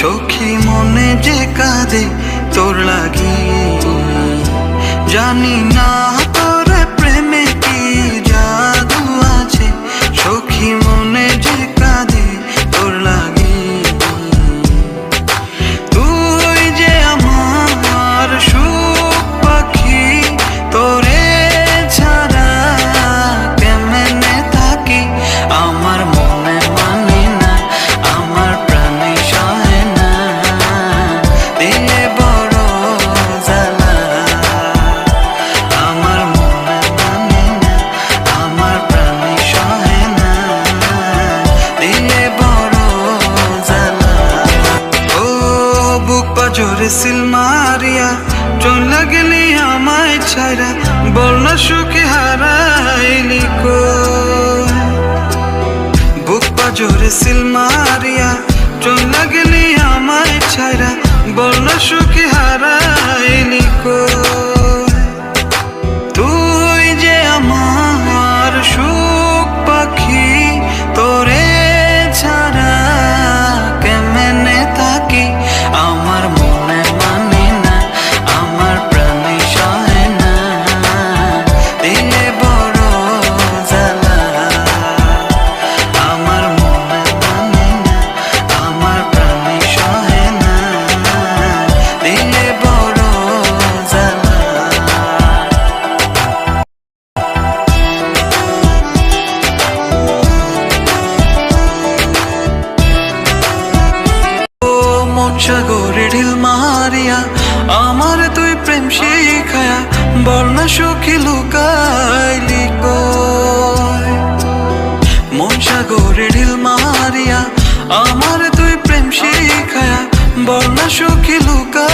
সখী মনে যে কাঁদে তোর লাগি। জানি না সিল মারিয়া, চলে গেলি আমায় ছাড়া না সুখে হারাইলি কো বুক পাজরে সিল মারিয়া, চলে গেলি আমায় ছাড়া না সুখে হারাইলি মন সাগরে ঢিল মারিয়া, আমার তুই প্রেম শিখায়া বর্ণা সুখী লুকাইলি কই মন সাগরে ঢিল মারিয়া, আমার তুই প্রেম শিখায়া না সখী লুকাই